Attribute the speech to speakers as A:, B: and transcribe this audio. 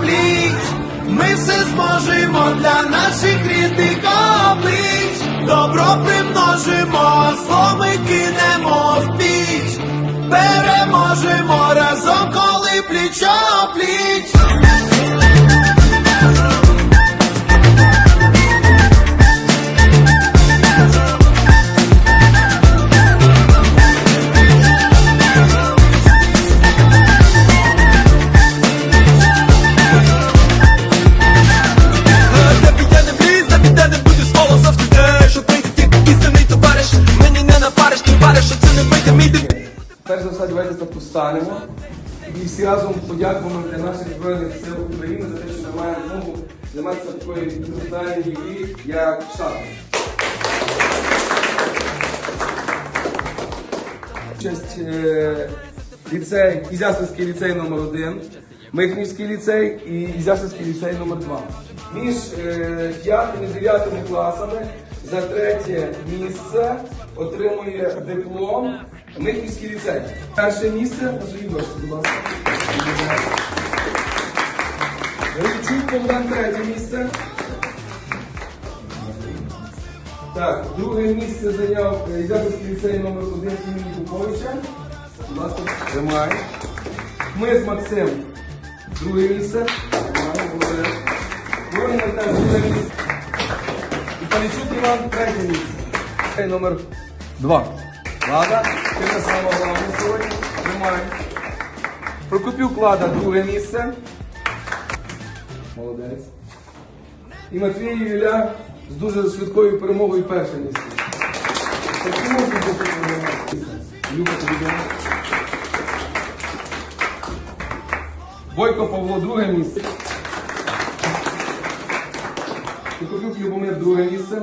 A: пліч, ми все зможемо для наших рідних облич, добро примножимо,
B: словики.
C: Перш за все, давайте так і всі разом подякуємо для наших Збройних сил України за те, що ми маємо змогу займатися такою інтелектуальною грі, як шахи. Честь е, ліцей, Ізяславський ліцей номер 1 Михнівський ліцей і Ізяславський ліцей номер 2 Між е, п'ятим і дев'ятими класами за третє місце отримує диплом Михнівський ліцей. Перше місце, назовіть вашу, будь ласка. Ричук Богдан третє місце. Так, друге місце зайняв е, Ізяславський ліцей номер 1 імені Куковича. Будь ласка, тримай. Ми з Максим. Друге місце. Воронин теж друге місце. І Палічук Іван третє місце. Номер 2. Влада, ти на саме головне сьогодні. Тримай. Прокопюк Влада, друге місце. Молодець. І Матвій Юля з дуже швидкою перемогою перше місце. Можуть бути перемоги. Люба тобі. Бойко Павло друге місце. Кукурюк Любомир друге місце.